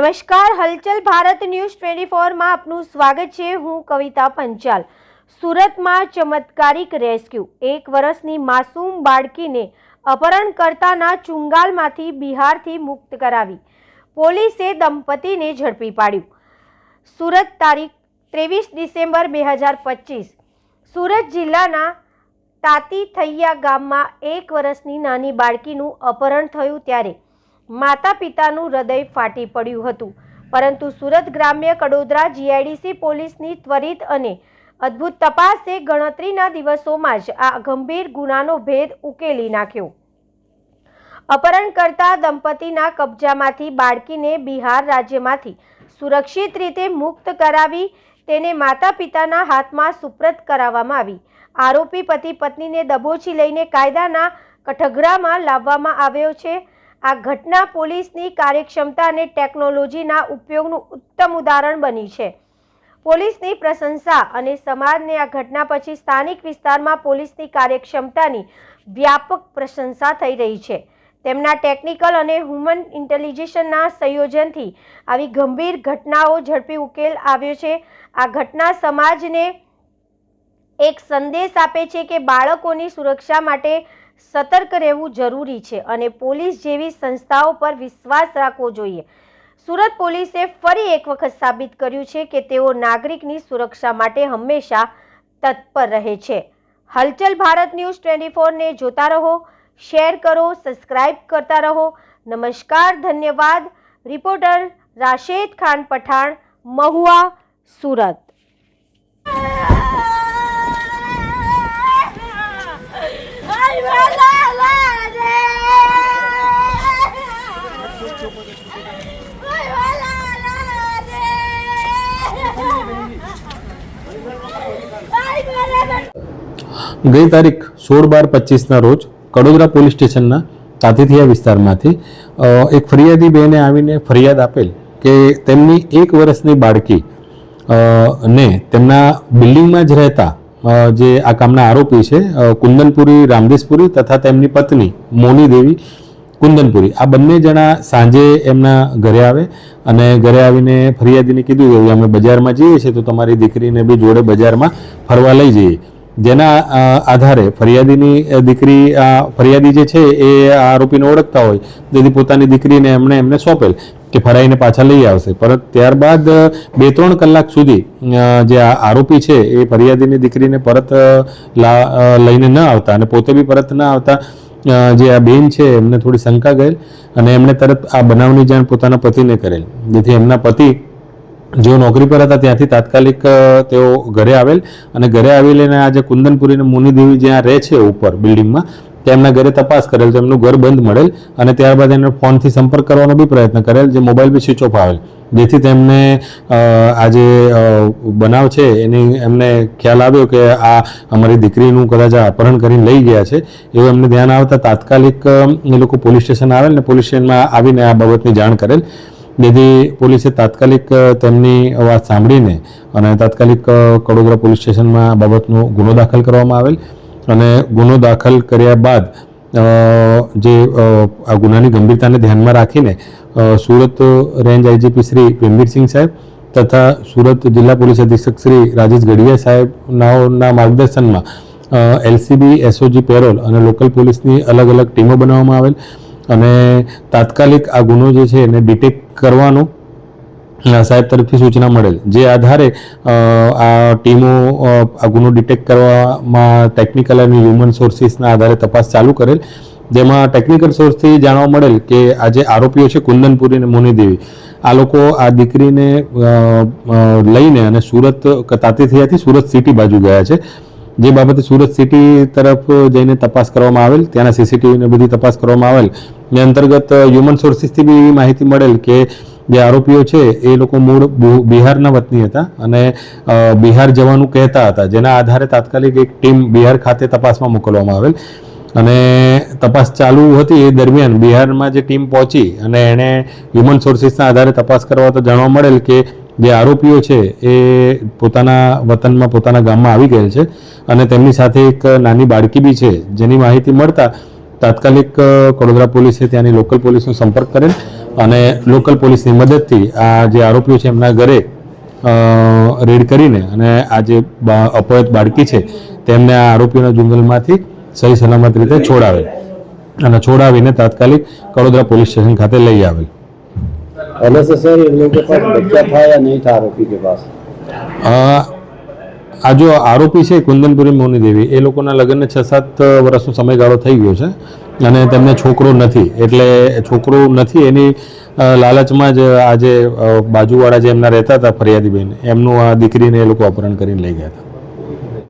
નમસ્કાર, હલચલ Bharat news twenty ફોરમાં આપનું સ્વાગત છે. હું કવિતા પંચાલ. સુરતમાં ચમત્કારિક રેસ્ક્યુ. એક વર્ષની માસૂમ બાળકીને અપહરણકર્તાના ચુંગાલમાંથી બિહારથી મુક્ત કરાવી. પોલીસે દંપતીને ઝડપી પાડ્યું. સુરત તારીખ ત્રેવીસ ડિસેમ્બર બે હજાર પચીસ. સુરત જિલ્લાના તાતી થૈયા ગામમાં એક વર્ષની નાની બાળકીનું અપહરણ થયું ત્યારે માતા પિતાનું હૃદય ફાટી પડ્યું હતું. પરંતુ સુરત ગ્રામ્ય કડોદરા જીઆઈડીસી પોલીસની ત્વરિત અને અદ્ભુત તપાસે ગણતરીના દિવસોમાં જ આ ગંભીર ગુનાનો ભેદ ઉકેલી નાખ્યો. અપહરણકર્તા દંપતીના કબજામાંથી બાળકીને બિહાર રાજ્યમાંથી સુરક્ષિત રીતે મુક્ત કરાવી તેને માતા પિતાના હાથમાં સુપ્રત કરાવવામાં આવી. આરોપી પતિ પત્નીને દબોચી લઈને કાયદાના કઠઘરામાં લાવવામાં આવ્યો છે. આ ઘટના પોલીસની કાર્યક્ષમતા અને ટેકનોલોજીના ઉપયોગનું ઉત્તમ ઉદાહરણ બની છે. પોલીસની પ્રશંસા અને સમાજને આ ઘટના પછી સ્થાનિક વિસ્તારમાં પોલીસની કાર્યક્ષમતાની વ્યાપક પ્રશંસા થઈ રહી છે. તેમના ટેકનિકલ અને હ્યુમન ઇન્ટેલિજન્સના સંયોજનથી આવી ગંભીર ઘટનાઓ ઝડપી ઉકેલ આવ્યો છે. આ ઘટના સમાજને એક સંદેશ આપે છે કે બાળકોની સુરક્ષા માટે સતર્ક રહેવું જરૂરી છે અને પોલીસ જેવી સંસ્થાઓ પર વિશ્વાસ રાખવો જોઈએ. સુરત પોલીસે ફરી એક વખત સાબિત કર્યું છે કે તેઓ નાગરિકની સુરક્ષા માટે હંમેશા તત્પર રહે છે. હલચલ ભારત ન્યૂઝ ટ્વેન્ટી ફોરને જોતા રહો, શેર કરો, સબસ્ક્રાઇબ કરતા રહો. નમસ્કાર, ધન્યવાદ. રિપોર્ટર રાશેદ ખાન પઠાણ, મહુવા, સુરત. ગઈ તારીખ સોળ બાર પચીસના રોજ કડોદરા પોલીસ સ્ટેશનના તાતીથિયા વિસ્તારમાંથી એક ફરિયાદી બેને આવીને ફરિયાદ આપેલ કે તેમની એક વર્ષની બાળકી ને તેમના બિલ્ડિંગમાં જ રહેતા જે આ કામના આરોપી છે કુંદનપુરી, રામદેશપુરી તથા તેમની પત્ની મોની દેવી કુંદનપુરી. આ બંને જણા સાંજે એમના ઘરે આવે અને ઘરે આવીને ફરિયાદીને કીધું કે અમે બજારમાં જઈએ છીએ તો તમારી દીકરીને બી જોડે બજારમાં ફરવા લઈ જઈએ. જેના આધારે ફરિયાદીની દીકરી ફરિયાદી જે છે એ આરોપીને ઓળખતા હોય, જેથી પોતાની દીકરીને એમણે એમને સોંપેલ કે ફરાઈને પાછા લઈ આવશે. પરત ત્યારબાદ બે ત્રણ કલાક સુધી જે આરોપી છે એ ફરિયાદીની દીકરીને પરત લઈને ન આવતા અને પોતે બી પરત ન આવતા જે આ બેન છે એમને થોડી શંકા ગયેલ અને એમણે તરત આ બનાવની જાણ પોતાના પતિને કરેલ. જેથી એમના પતિ જેઓ નોકરી પર હતા ત્યાંથી તાત્કાલિક તેઓ ઘરે આવેલ અને ઘરે આવી લઈને આ જે કુંદનપુરી અને મુનિદેવી જ્યાં રહે છે ઉપર બિલ્ડિંગમાં, તેમના ઘરે તપાસ કરેલ તેમનું ઘર બંધ મળેલ અને ત્યારબાદ એને ફોનથી સંપર્ક કરવાનો બી પ્રયત્ન કરેલ, જે મોબાઈલ બી સ્વિચ ઓફ આવેલ. જેથી તેમને આજે બનાવ છે એની એમને ખ્યાલ આવ્યો કે આ અમારી દીકરીનું કદાચ અપહરણ કરીને લઈ ગયા છે. એવું એમને ધ્યાન આવતા તાત્કાલિક એ લોકો પોલીસ સ્ટેશન આવેલ ને પોલીસ સ્ટેશનમાં આવીને આ બાબતની જાણ કરેલ. જેથી પોલીસે તાત્કાલિક તેમની વાત સાંભળીને અને તાત્કાલિક કડોદરા પોલીસ સ્ટેશનમાં આ બાબતનો ગુનો દાખલ કરવામાં આવેલ અને ગુનો દાખલ કર્યા બાદ જે આ ગુનાની ગંભીરતાને ધ્યાનમાં રાખીને સુરત રેન્જ આઈજીપી શ્રી પ્રેમવીરસિંહ સાહેબ તથા સુરત જિલ્લા પોલીસ અધિક્ષક શ્રી રાજેશ ગઢિયા સાહેબના માર્ગદર્શનમાં એલસીબી, એસઓજી પેરોલ અને લોકલ પોલીસની અલગ અલગ ટીમો બનાવવામાં આવેલ. અને તાત્કાલિક આ ગુનો જે છે એને ડિટેક્ટ કરવાનો સાહેબ તરફથી સૂચના મળેલ. જે આધારે આ ટીમો આ ગુનો ડિટેક્ટ કરવામાં ટેકનિકલ અને હ્યુમન સોર્સિસના આધારે તપાસ ચાલુ કરેલ. જેમાં ટેકનિકલ સોર્સથી જાણવા મળેલ કે આ જે આરોપીઓ છે કુંદનપુરી અને મોનીદેવી, આ લોકો આ દીકરીને લઈને અને સુરત તાતીથિયાથી સુરત સિટી બાજુ ગયા છે. જે બાબતે સુરત સિટી તરફ જઈને તપાસ કરવામાં આવેલ, ત્યાંના સીસીટીવીને બધી તપાસ કરવામાં આવેલ. એ અંતર્ગત હ્યુમન સોર્સિસથી બી એવી માહિતી મળેલ કે જે આરોપીઓ છે, એ લોકો મૂળ બિહારના વતની હતા અને બિહાર જવાનું કહેતા હતા, જેના આધારે તાત્કાલિક એક ટીમ બિહાર ખાતે તપાસમાં મોકલવામાં આવેલ. અને તપાસ ચાલુ હતી એ દરમિયાન બિહારમાં જે ટીમ પહોંચી અને એણે હ્યુમન સોર્સિસના આધારે તપાસ કરવા તો જાણવા મળેલ કે જે આરોપીઓ છે, એ પોતાના વતનમાં, પોતાના ગામમાં આવી ગયેલ છે અને તેમની સાથે એક નાની બાળકી બી છે, જેની માહિતી મળતા તાત્કાલિક અ, કડોદરા પોલીસે ત્યાંની લોકલ પોલીસનો સંપર્ક કરેલ અને લોકલ પોલીસની મદદથી આ જે આરોપીઓ છે એમના ઘરે અ, રેડ કરીને અને આ જે બા- અપહૃત બાળકી છે તેમને આ આરોપીઓના જંગલમાંથી સહી સલામત રીતે છોડાવેલ અને છોડાવીને તાત્કાલિક કડોદરા પોલીસ સ્ટેશન ખાતે લઈ આવેલ पहले से सर इन लोगों के पास बच्चा था या नहीं था आरोपी के पास અ, આ જો આરોપી છે કુંદનપુરી મૌનીદેવી એ લોકોના લગ્નને છ સાત વર્ષનો સમયગાળો થઈ ગયો છે અને તેમને છોકરો નથી. એટલે છોકરો નથી, એની લાલચમાં જ આ જે બાજુવાળા જે એમના રહેતા હતા ફરિયાદીબેન, એમનું આ દીકરીને એ લોકો અપહરણ કરીને લઈ ગયા હતા.